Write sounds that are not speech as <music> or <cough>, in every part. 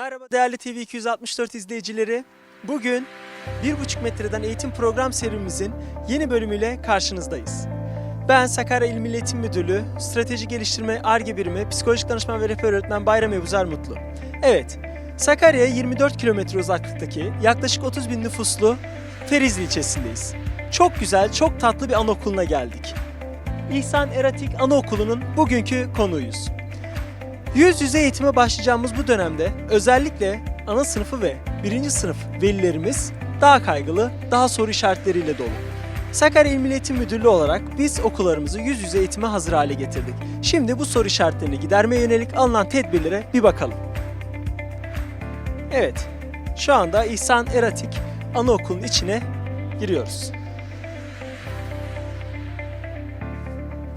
Merhaba değerli TV 264 izleyicileri. Bugün 1,5 metreden eğitim program serimizin yeni bölümüyle karşınızdayız. Ben Sakarya İl Milli Eğitim Müdürlüğü Strateji Geliştirme ARGE Birimi Psikolojik Danışman ve Rehber Öğretmen Bayram Ebuzer Mutlu. Evet, Sakarya'ya 24 kilometre uzaklıktaki yaklaşık 30 bin nüfuslu Ferizli ilçesindeyiz. Çok güzel, çok tatlı bir anaokuluna geldik. İhsan Eratik Anaokulu'nun bugünkü konuğuyuz. Yüz yüze eğitime başlayacağımız bu dönemde özellikle ana sınıfı ve birinci sınıf velilerimiz daha kaygılı, daha soru işaretleriyle dolu. Sakarya İl Milli Eğitim Müdürlüğü olarak biz okullarımızı yüz yüze eğitime hazır hale getirdik. Şimdi bu soru işaretlerini gidermeye yönelik alınan tedbirlere bir bakalım. Evet, şu anda İhsan Eratik Anaokulu'nun içine giriyoruz.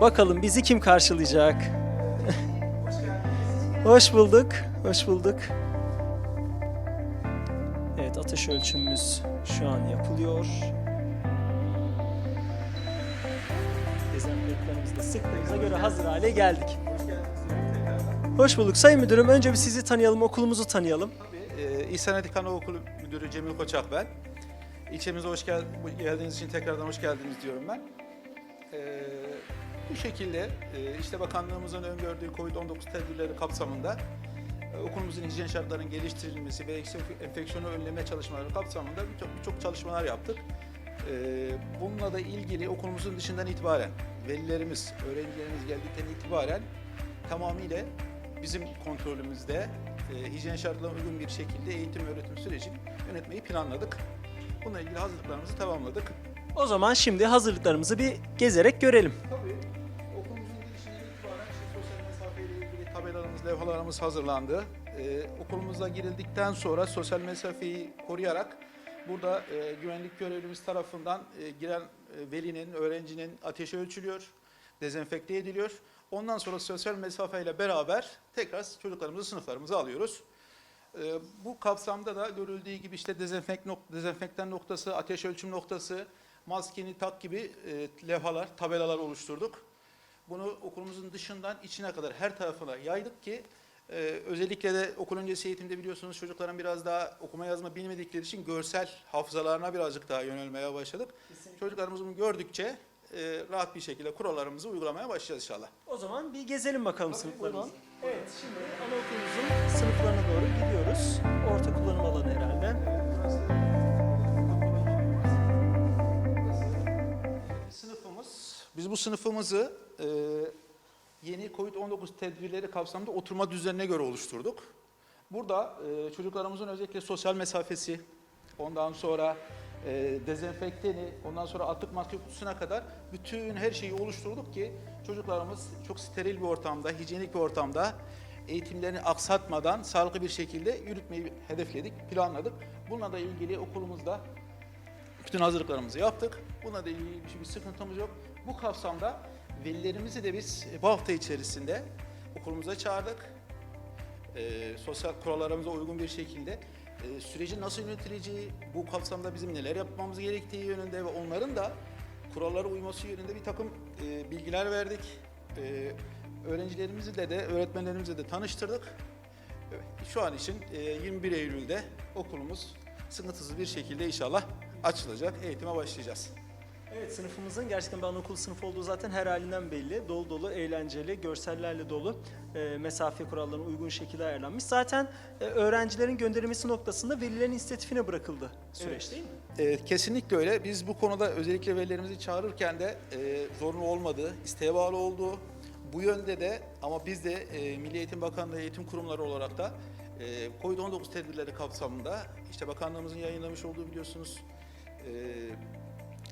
Bakalım bizi kim karşılayacak? Hoş bulduk, hoş bulduk. Evet, ateş ölçümümüz şu an yapılıyor. Dezenfektanımızı da sıktığımıza göre hazır hale geldik. Hoş bulduk Sayın Müdürüm. Önce bir sizi tanıyalım, okulumuzu tanıyalım. Ee, İhsan Edik Anaokulu Müdürü Cemil Koçak ben. İlçemize hoş gel geldiğiniz için tekrardan hoş geldiniz diyorum ben. Ee, bu şekilde e, işte bakanlığımızın öngördüğü COVID-19 tedbirleri kapsamında e, okulumuzun hijyen şartlarının geliştirilmesi ve enfek- enfeksiyonu önleme çalışmaları kapsamında birçok birçok çalışmalar yaptık. Ee, bununla da ilgili okulumuzun dışından itibaren velilerimiz, öğrencilerimiz geldikten itibaren tamamıyla bizim kontrolümüzde e, hijyen şartlarına uygun bir şekilde eğitim öğretim sürecini yönetmeyi planladık. Bununla ilgili hazırlıklarımızı tamamladık. O zaman şimdi hazırlıklarımızı bir gezerek görelim. Tabii mesafeyle ilgili tabelalarımız, levhalarımız hazırlandı. Ee, okulumuza girildikten sonra sosyal mesafeyi koruyarak burada e, güvenlik görevlimiz tarafından e, giren e, velinin, öğrencinin ateşi ölçülüyor, dezenfekte ediliyor. Ondan sonra sosyal mesafeyle beraber tekrar çocuklarımızı sınıflarımıza alıyoruz. Ee, Bu kapsamda da görüldüğü gibi işte dezenfek nok dezenfektan noktası, ateş ölçüm noktası, maskeni tak gibi e, levhalar, tabelalar oluşturduk. Bunu okulumuzun dışından içine kadar her tarafına yaydık ki e, özellikle de okul öncesi eğitimde biliyorsunuz çocukların biraz daha okuma yazma bilmedikleri için görsel hafızalarına birazcık daha yönelmeye başladık. Çocuklarımız bunu gördükçe e, rahat bir şekilde kurallarımızı uygulamaya başlayacağız inşallah. O zaman bir gezelim bakalım Tabii, sınıflarımızı. buyurun. Evet, şimdi anaokulumuzun sınıflarına doğru gidiyoruz. Orta kullanım alanı herhalde. Sınıfımız, biz bu sınıfımızı e, yeni COVID-19 tedbirleri kapsamında oturma düzenine göre oluşturduk. Burada e, çocuklarımızın özellikle sosyal mesafesi, ondan sonra e, dezenfekteni, ondan sonra atık maske kutusuna kadar bütün her şeyi oluşturduk ki çocuklarımız çok steril bir ortamda, hijyenik bir ortamda eğitimlerini aksatmadan sağlıklı bir şekilde yürütmeyi hedefledik, planladık. Bununla da ilgili okulumuzda bütün hazırlıklarımızı yaptık. Buna da ilgili bir, sıkıntımız yok. Bu kapsamda velilerimizi de biz bu hafta içerisinde okulumuza çağırdık. Ee, sosyal kurallarımıza uygun bir şekilde e, sürecin nasıl yönetileceği, bu kapsamda bizim neler yapmamız gerektiği yönünde ve onların da kurallara uyması yönünde bir takım e, bilgiler verdik. E, öğrencilerimizi de de öğretmenlerimizi de tanıştırdık. Şu an için e, 21 Eylül'de okulumuz sıkıntısız bir şekilde inşallah açılacak, eğitime başlayacağız. Evet, sınıfımızın gerçekten bir anaokul sınıfı olduğu zaten her halinden belli. Dolu dolu, eğlenceli, görsellerle dolu, e, mesafe kurallarına uygun şekilde ayarlanmış. Zaten e, öğrencilerin gönderilmesi noktasında velilerin inisiyatifine bırakıldı süreç Evet. değil mi? E, kesinlikle öyle. Biz bu konuda özellikle velilerimizi çağırırken de e, zorunlu olmadığı, isteğe bağlı olduğu, bu yönde de ama biz de e, Milli Eğitim Bakanlığı eğitim kurumları olarak da e, COVID-19 tedbirleri kapsamında işte bakanlığımızın yayınlamış olduğu biliyorsunuz e,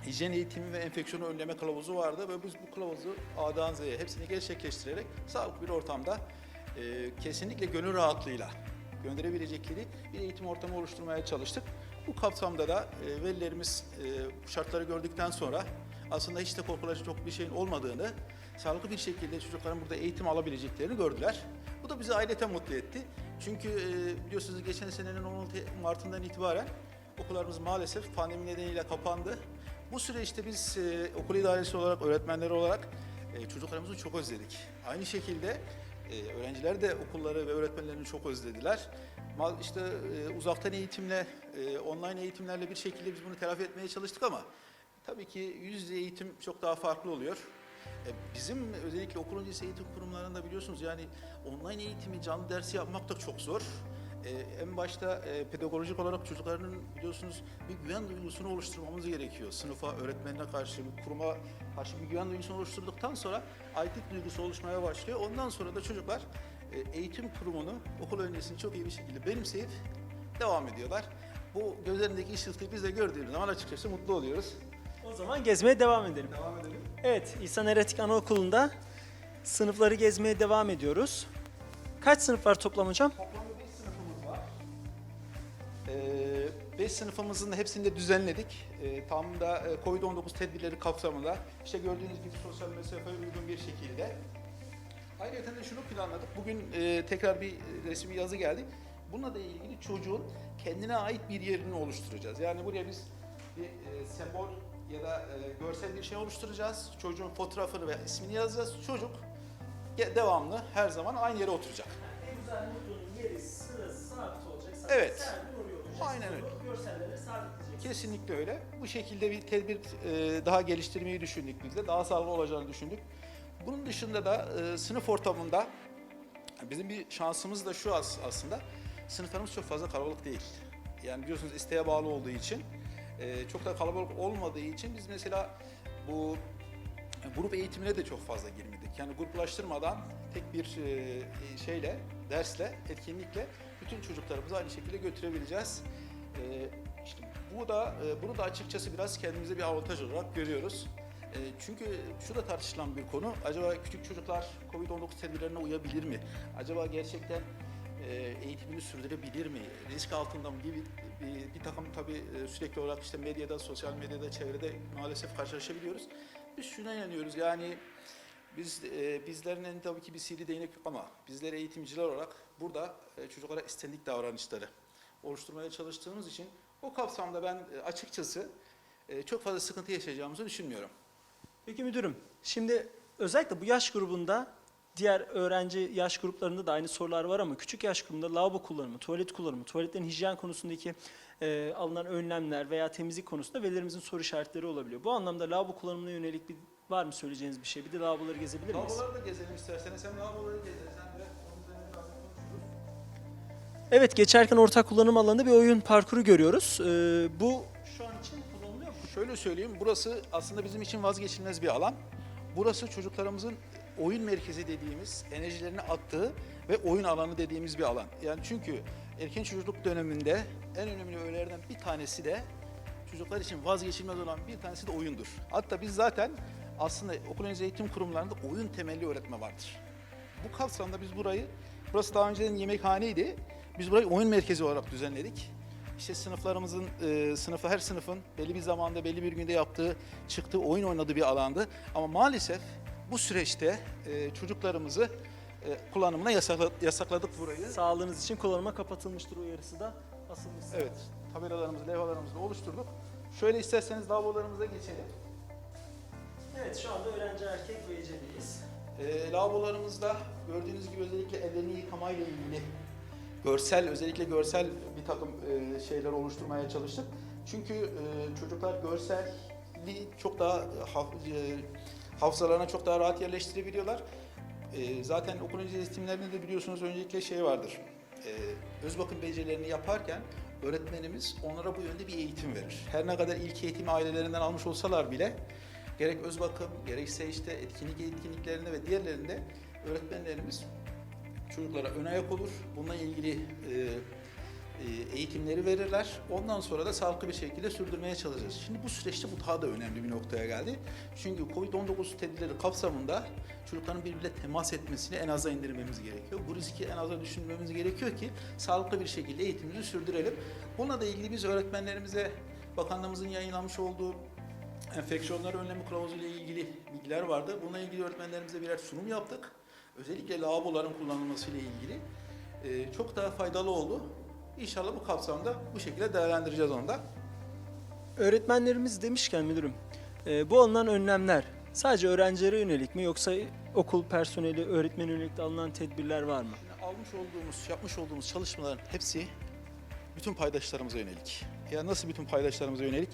hijyen eğitimi ve enfeksiyonu önleme kılavuzu vardı ve biz bu kılavuzu A'dan Z'ye hepsini gerçekleştirerek sağlıklı bir ortamda e, kesinlikle gönül rahatlığıyla gönderebilecekleri bir eğitim ortamı oluşturmaya çalıştık. Bu kapsamda da e, velilerimiz e, bu şartları gördükten sonra aslında hiç de korkulacak çok bir şeyin olmadığını, sağlıklı bir şekilde çocukların burada eğitim alabileceklerini gördüler. Bu da bizi ailete mutlu etti. Çünkü e, biliyorsunuz geçen senenin 16 Mart'ından itibaren okullarımız maalesef pandemi nedeniyle kapandı. Bu süreçte biz e, okul idaresi olarak, öğretmenleri olarak e, çocuklarımızı çok özledik. Aynı şekilde e, öğrenciler de okulları ve öğretmenlerini çok özlediler. İşte e, uzaktan eğitimle, e, online eğitimlerle bir şekilde biz bunu telafi etmeye çalıştık ama tabii ki yüz yüze eğitim çok daha farklı oluyor. E, Bizim özellikle okul öncesi eğitim kurumlarında biliyorsunuz yani online eğitimi canlı dersi yapmak da çok zor. E, en başta e, pedagojik olarak çocukların biliyorsunuz bir güven duygusunu oluşturmamız gerekiyor. Sınıfa, öğretmenine karşı, bir kuruma karşı bir güven duygusunu oluşturduktan sonra aitlik duygusu oluşmaya başlıyor. Ondan sonra da çocuklar e, eğitim kurumunu, okul öncesini çok iyi bir şekilde benimseyip devam ediyorlar. Bu gözlerindeki ışıltıyı biz de gördüğümüz zaman açıkçası mutlu oluyoruz. O zaman gezmeye devam edelim. Devam edelim. Evet, İhsan Eretik Anaokulu'nda sınıfları gezmeye devam ediyoruz. Kaç sınıf var toplam hocam? Toplamda 5 sınıfımız var. 5 sınıfımızın hepsini de düzenledik. Ee, tam da e, Covid-19 tedbirleri kapsamında işte gördüğünüz gibi sosyal mesafeye uygun bir şekilde. Ayrıca de şunu planladık. Bugün e, tekrar bir resmi yazı geldi. Bununla da ilgili çocuğun kendine ait bir yerini oluşturacağız. Yani buraya biz bir e, sembol ya da e, görsel bir şey oluşturacağız. Çocuğun fotoğrafını ve ismini yazacağız. Çocuk devamlı her zaman aynı yere oturacak. En güzel mutluğun yeri, sırası, sabit olacak. Evet. Sen. Aynen öyle. Görselleri sabitleyeceksin. Kesinlikle öyle. Bu şekilde bir tedbir e, daha geliştirmeyi düşündük biz de. Daha sağlıklı olacağını düşündük. Bunun dışında da e, sınıf ortamında bizim bir şansımız da şu as- aslında. Sınıflarımız çok fazla kalabalık değil. Yani biliyorsunuz isteğe bağlı olduğu için e, çok da kalabalık olmadığı için biz mesela bu grup eğitimine de çok fazla girmedik. Yani gruplaştırmadan tek bir e, şeyle, dersle, etkinlikle bütün çocuklarımızı aynı şekilde götürebileceğiz. E, işte bu da e, bunu da açıkçası biraz kendimize bir avantaj olarak görüyoruz. E, çünkü şu da tartışılan bir konu. Acaba küçük çocuklar Covid-19 tedbirlerine uyabilir mi? Acaba gerçekten e, eğitimini sürdürebilir mi? Risk altında mı gibi bir, bir takım tabii e, sürekli olarak işte medyada, sosyal medyada, çevrede maalesef karşılaşabiliyoruz. Biz şuna inanıyoruz yani biz e, bizlerin elinde tabii ki bir sihirli değnek yok ama bizler eğitimciler olarak burada e, çocuklara istendik davranışları oluşturmaya çalıştığımız için o kapsamda ben e, açıkçası e, çok fazla sıkıntı yaşayacağımızı düşünmüyorum. Peki müdürüm, şimdi özellikle bu yaş grubunda diğer öğrenci yaş gruplarında da aynı sorular var ama küçük yaş grubunda lavabo kullanımı, tuvalet kullanımı, tuvaletlerin hijyen konusundaki e, alınan önlemler veya temizlik konusunda velilerimizin soru işaretleri olabiliyor. Bu anlamda lavabo kullanımına yönelik bir var mı söyleyeceğiniz bir şey? Bir de lavaboları gezebilir miyiz? Lavaboları da gezelim isterseniz. Hem lavaboları gezeriz hem de. Evet, geçerken ortak kullanım alanında bir oyun parkuru görüyoruz. E, bu şu an için kullanılıyor mu? Şöyle söyleyeyim, burası aslında bizim için vazgeçilmez bir alan. Burası çocuklarımızın oyun merkezi dediğimiz, enerjilerini attığı ve oyun alanı dediğimiz bir alan. Yani çünkü erken çocukluk döneminde en önemli öğelerden bir tanesi de çocuklar için vazgeçilmez olan bir tanesi de oyundur. Hatta biz zaten aslında okul öncesi eğitim kurumlarında oyun temelli öğretme vardır. Bu kapsamda biz burayı, burası daha önceden yemekhaneydi. Biz burayı oyun merkezi olarak düzenledik. İşte sınıflarımızın, e, sınıfı her sınıfın belli bir zamanda, belli bir günde yaptığı, çıktığı, oyun oynadığı bir alandı. Ama maalesef bu süreçte e, çocuklarımızı e, kullanımına yasakla- yasakladık burayı. Sağlığınız için kullanıma kapatılmıştır uyarısı da asılmış. Evet, tabelalarımızı, levhalarımızı oluşturduk. Şöyle isterseniz lavabolarımıza geçelim. Evet, şu anda öğrenci erkek ve eceliyiz. E, lavabolarımızda gördüğünüz gibi özellikle ellerini yıkamayla ilgili görsel, özellikle görsel bir takım e, şeyler oluşturmaya çalıştık. Çünkü e, çocuklar görselliği çok daha haf- e, hafızalarına çok daha rahat yerleştirebiliyorlar. E, zaten okul öncesi eğitimlerinde de biliyorsunuz öncelikle şey vardır. E, öz bakım becerilerini yaparken öğretmenimiz onlara bu yönde bir eğitim verir. Her ne kadar ilk eğitimi ailelerinden almış olsalar bile gerek öz bakım, gerekse işte etkinlik etkinliklerinde ve diğerlerinde öğretmenlerimiz çocuklara ön ayak olur. Bununla ilgili e, e, eğitimleri verirler. Ondan sonra da sağlıklı bir şekilde sürdürmeye çalışacağız. Şimdi bu süreçte bu daha da önemli bir noktaya geldi. Çünkü Covid-19 tedbirleri kapsamında çocukların birbiriyle temas etmesini en aza indirmemiz gerekiyor. Bu riski en aza düşürmemiz gerekiyor ki sağlıklı bir şekilde eğitimimizi sürdürelim. Bununla da ilgili biz öğretmenlerimize bakanlığımızın yayınlamış olduğu enfeksiyonlar önlemi kılavuzu ile ilgili bilgiler vardı. Bununla ilgili öğretmenlerimize birer sunum yaptık. Özellikle lavaboların kullanılması ile ilgili e, çok daha faydalı oldu. İnşallah bu kapsamda bu şekilde değerlendireceğiz onu da. Öğretmenlerimiz demişken müdürüm, e, bu alınan önlemler sadece öğrencilere yönelik mi yoksa okul personeli, öğretmen yönelik de alınan tedbirler var mı? Şimdi almış olduğumuz, yapmış olduğumuz çalışmaların hepsi bütün paydaşlarımıza yönelik. Ya nasıl bütün paydaşlarımıza yönelik?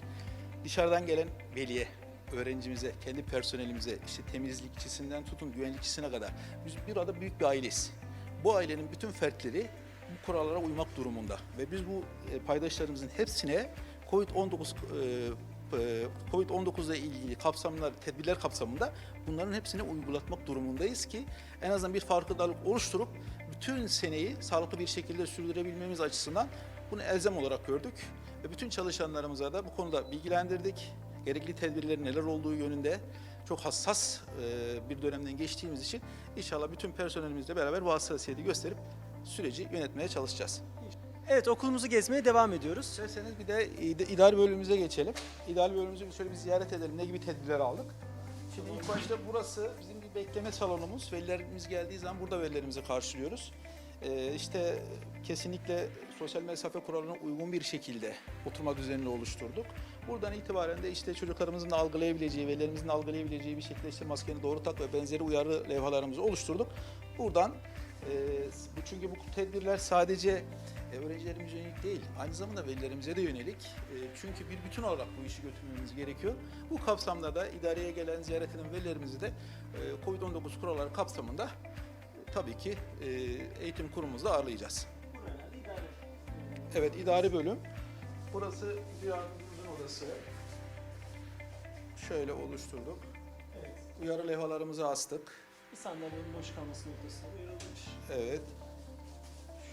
Dışarıdan gelen veliye, öğrencimize, kendi personelimize, işte temizlikçisinden tutun güvenlikçisine kadar. Biz bir arada büyük bir aileyiz. Bu ailenin bütün fertleri bu kurallara uymak durumunda. Ve biz bu e, paydaşlarımızın hepsine COVID-19 e, e, COVID-19 ile ilgili kapsamlar, tedbirler kapsamında bunların hepsini uygulatmak durumundayız ki en azından bir farkındalık oluşturup bütün seneyi sağlıklı bir şekilde sürdürebilmemiz açısından bunu elzem olarak gördük ve bütün çalışanlarımıza da bu konuda bilgilendirdik. Gerekli tedbirlerin neler olduğu yönünde çok hassas e, bir dönemden geçtiğimiz için inşallah bütün personelimizle beraber bu hassasiyeti gösterip süreci yönetmeye çalışacağız. Evet okulumuzu gezmeye devam ediyoruz. İsterseniz bir de id- idari bölümümüze geçelim. İdari bölümümüzü bir şöyle bir ziyaret edelim. Ne gibi tedbirler aldık? Şimdi ilk başta burası bizim bir bekleme salonumuz. Velilerimiz geldiği zaman burada velilerimizi karşılıyoruz. Ee, işte kesinlikle sosyal mesafe kuralına uygun bir şekilde oturma düzenini oluşturduk. Buradan itibaren de işte çocuklarımızın algılayabileceği, velilerimizin algılayabileceği bir şekilde işte maskeni doğru tak ve benzeri uyarı levhalarımızı oluşturduk. Buradan e, çünkü bu tedbirler sadece e, öğrencilerimize yönelik değil, aynı zamanda velilerimize de yönelik. E, çünkü bir bütün olarak bu işi götürmemiz gerekiyor. Bu kapsamda da idareye gelen, ziyaret eden velilerimizi de e, COVID-19 kuralları kapsamında tabii ki eğitim kurumumuzda ağırlayacağız. Evet, idari bölüm. Burası yardımcımızın odası. Şöyle oluşturduk. Evet. Uyarı levhalarımızı astık. Bir sandalyenin boş kalması noktasına uyarılmış. Evet.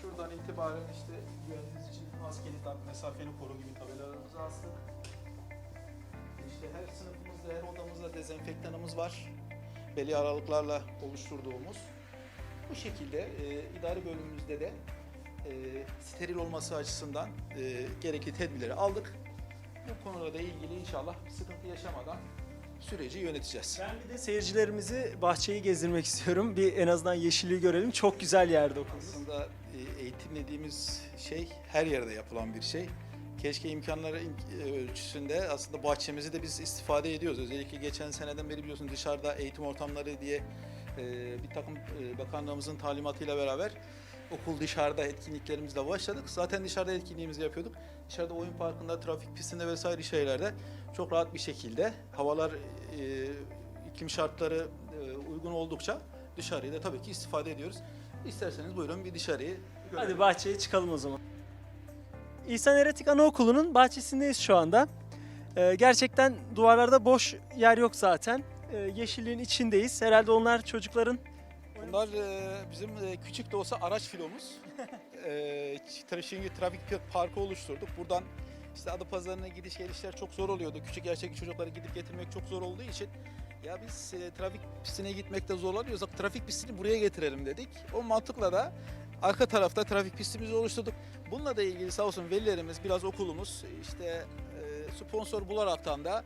Şuradan itibaren işte güvenliğiniz için maskeni tak, mesafeni koru gibi tabelalarımızı astık. İşte her sınıfımızda, her odamızda dezenfektanımız var. Belli aralıklarla oluşturduğumuz. Bu şekilde e, idari bölümümüzde de steril olması açısından e, gerekli tedbirleri aldık. Bu konuda da ilgili inşallah sıkıntı yaşamadan süreci yöneteceğiz. Ben bir de seyircilerimizi bahçeyi gezdirmek istiyorum. Bir en azından yeşilliği görelim. Çok güzel yerde okulumuz. Aslında e, eğitim dediğimiz şey her yerde yapılan bir şey. Keşke imkanları e, ölçüsünde aslında bahçemizi de biz istifade ediyoruz. Özellikle geçen seneden beri biliyorsun dışarıda eğitim ortamları diye e, bir takım e, bakanlığımızın talimatıyla beraber okul dışarıda etkinliklerimizle başladık. Zaten dışarıda etkinliğimizi yapıyorduk. Dışarıda oyun parkında, trafik pistinde vesaire şeylerde çok rahat bir şekilde havalar, e, iklim şartları e, uygun oldukça dışarıyı da tabii ki istifade ediyoruz. İsterseniz buyurun bir dışarıyı görelim. Hadi bahçeye çıkalım o zaman. İhsan Eretik Anaokulu'nun bahçesindeyiz şu anda. Ee, gerçekten duvarlarda boş yer yok zaten. Ee, yeşilliğin içindeyiz. Herhalde onlar çocukların Bunlar e, bizim e, küçük de olsa araç filomuz. <laughs> e, şimdi trafik parkı oluşturduk. Buradan işte Adapazarı'na gidiş gelişler çok zor oluyordu. Küçük yaştaki çocukları gidip getirmek çok zor olduğu için ya biz e, trafik pistine gitmekte zorlanıyorsak trafik pistini buraya getirelim dedik. O mantıkla da arka tarafta trafik pistimizi oluşturduk. Bununla da ilgili sağ olsun velilerimiz, biraz okulumuz işte e, sponsor bularaktan da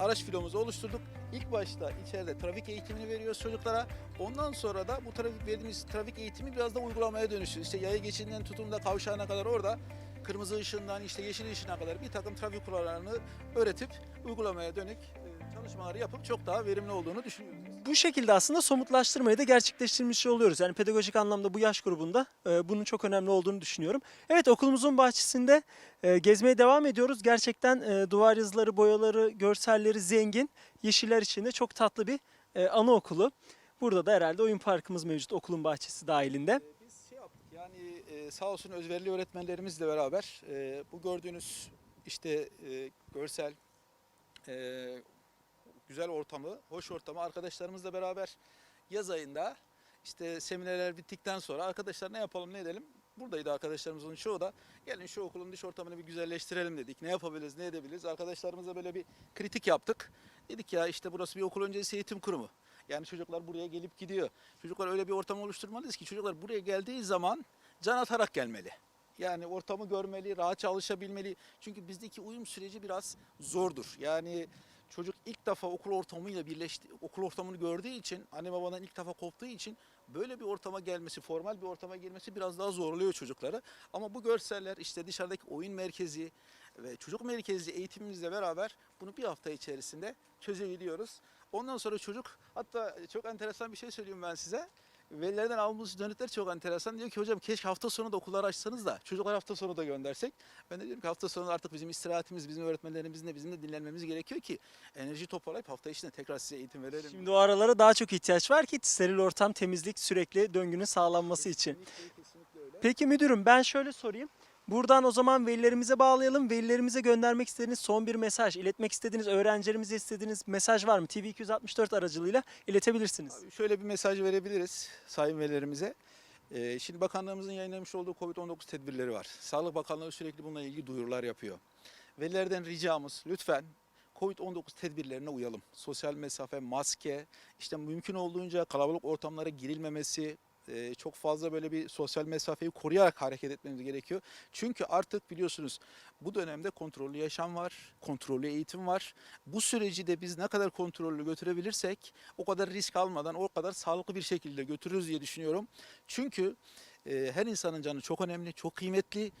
araç filomuzu oluşturduk. İlk başta içeride trafik eğitimini veriyoruz çocuklara. Ondan sonra da bu trafik verdiğimiz trafik eğitimi biraz da uygulamaya dönüşüyor. İşte yaya geçidinden tutun da kavşağına kadar orada kırmızı ışığından işte yeşil ışığına kadar bir takım trafik kurallarını öğretip uygulamaya dönük e, çalışmaları yapıp çok daha verimli olduğunu düşünüyoruz. Bu şekilde aslında somutlaştırmayı da gerçekleştirmiş oluyoruz. Yani pedagojik anlamda bu yaş grubunda e, bunun çok önemli olduğunu düşünüyorum. Evet okulumuzun bahçesinde e, gezmeye devam ediyoruz. Gerçekten e, duvar yazıları, boyaları, görselleri zengin. Yeşiller içinde çok tatlı bir e, anaokulu. Burada da herhalde oyun parkımız mevcut okulun bahçesi dahilinde. E, Biz şey yani e, sağ olsun özverili öğretmenlerimizle beraber e, bu gördüğünüz işte e, görsel e, güzel ortamı, hoş ortamı arkadaşlarımızla beraber yaz ayında işte seminerler bittikten sonra arkadaşlar ne yapalım ne edelim buradaydı arkadaşlarımızın çoğu da gelin şu okulun dış ortamını bir güzelleştirelim dedik. Ne yapabiliriz, ne edebiliriz? Arkadaşlarımızla böyle bir kritik yaptık. Dedik ya işte burası bir okul öncesi eğitim kurumu. Yani çocuklar buraya gelip gidiyor. Çocuklar öyle bir ortam oluşturmalıyız ki çocuklar buraya geldiği zaman can atarak gelmeli. Yani ortamı görmeli, rahat çalışabilmeli. Çünkü bizdeki uyum süreci biraz zordur. Yani çocuk ilk defa okul ortamıyla birleşti, okul ortamını gördüğü için, anne babadan ilk defa koptuğu için böyle bir ortama gelmesi, formal bir ortama girmesi biraz daha zorluyor çocukları. Ama bu görseller işte dışarıdaki oyun merkezi ve çocuk merkezli eğitimimizle beraber bunu bir hafta içerisinde çözebiliyoruz. Ondan sonra çocuk hatta çok enteresan bir şey söyleyeyim ben size. Velilerden aldığımız dönütler çok enteresan. Diyor ki hocam keşke hafta sonu da okulları açsanız da çocuklar hafta sonu da göndersek. Ben de diyorum ki hafta sonu artık bizim istirahatimiz, bizim öğretmenlerimizin de bizim de dinlenmemiz gerekiyor ki enerji toparlayıp hafta içinde tekrar size eğitim verelim. Şimdi o aralara daha çok ihtiyaç var ki steril ortam, temizlik sürekli döngünün sağlanması için. Kesinlikle, kesinlikle öyle. Peki müdürüm ben şöyle sorayım. Buradan o zaman velilerimize bağlayalım. Velilerimize göndermek istediğiniz son bir mesaj, iletmek istediğiniz, öğrencilerimize istediğiniz mesaj var mı? TV 264 aracılığıyla iletebilirsiniz. Abi şöyle bir mesaj verebiliriz sayın velilerimize. Ee, şimdi bakanlığımızın yayınlamış olduğu COVID-19 tedbirleri var. Sağlık Bakanlığı sürekli bununla ilgili duyurular yapıyor. Velilerden ricamız lütfen COVID-19 tedbirlerine uyalım. Sosyal mesafe, maske, işte mümkün olduğunca kalabalık ortamlara girilmemesi, e, çok fazla böyle bir sosyal mesafeyi koruyarak hareket etmemiz gerekiyor. Çünkü artık biliyorsunuz bu dönemde kontrollü yaşam var, kontrollü eğitim var. Bu süreci de biz ne kadar kontrollü götürebilirsek o kadar risk almadan o kadar sağlıklı bir şekilde götürürüz diye düşünüyorum. Çünkü e, her insanın canı çok önemli, çok kıymetli.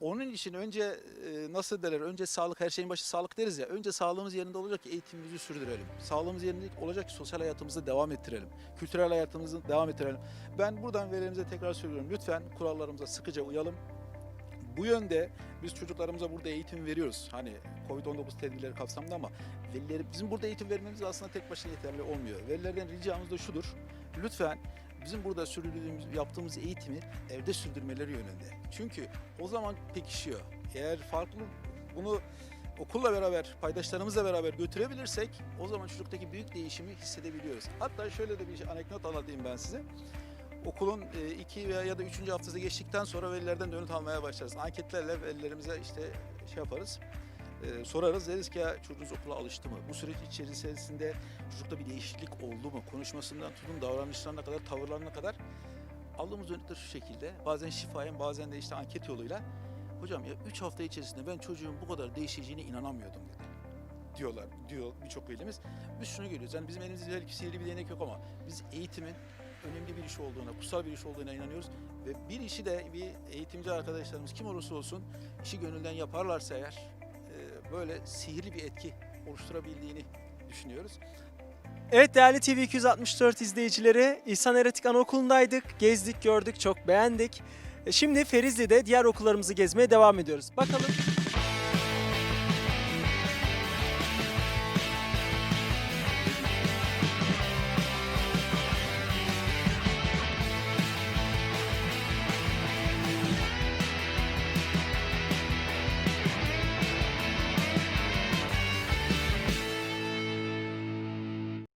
Onun için önce e, nasıl derler, önce sağlık her şeyin başı sağlık deriz ya. Önce sağlığımız yerinde olacak ki eğitimimizi sürdürelim. Sağlığımız yerinde olacak ki sosyal hayatımızı devam ettirelim. Kültürel hayatımızı devam ettirelim. Ben buradan velilerimize tekrar söylüyorum. Lütfen kurallarımıza sıkıca uyalım. Bu yönde biz çocuklarımıza burada eğitim veriyoruz. Hani Covid-19 tedbirleri kapsamında ama velileri bizim burada eğitim vermemiz aslında tek başına yeterli olmuyor. Velilerden ricamız da şudur. Lütfen bizim burada sürdürdüğümüz, yaptığımız eğitimi evde sürdürmeleri yönünde. Çünkü o zaman pekişiyor. Eğer farklı bunu okulla beraber, paydaşlarımızla beraber götürebilirsek o zaman çocuktaki büyük değişimi hissedebiliyoruz. Hatta şöyle de bir anekdot anlatayım ben size. Okulun e, iki veya ya da üçüncü haftası geçtikten sonra velilerden dönüt almaya başlarız. Anketlerle velilerimize işte şey yaparız. E, sorarız deriz ki ya çocuğunuz okula alıştı mı? Bu süreç içerisinde çocukta bir değişiklik oldu mu? Konuşmasından tutun davranışlarına kadar, tavırlarına kadar aldığımız dönütler şu şekilde. Bazen şifayen bazen de işte anket yoluyla. Hocam ya 3 hafta içerisinde ben çocuğun bu kadar değişeceğine inanamıyordum dedi. Diyorlar, diyor birçok velimiz. Biz şunu görüyoruz. Yani bizim elimizde belki sihirli bir değnek yok ama biz eğitimin önemli bir iş olduğuna, kutsal bir iş olduğuna inanıyoruz. Ve bir işi de bir eğitimci arkadaşlarımız kim olursa olsun işi gönülden yaparlarsa eğer böyle sihirli bir etki oluşturabildiğini düşünüyoruz. Evet değerli TV 264 izleyicileri İhsan Eretik Anaokulu'ndaydık. Gezdik, gördük, çok beğendik. E, Şimdi Ferizli'de diğer okullarımızı gezmeye devam ediyoruz. Bakalım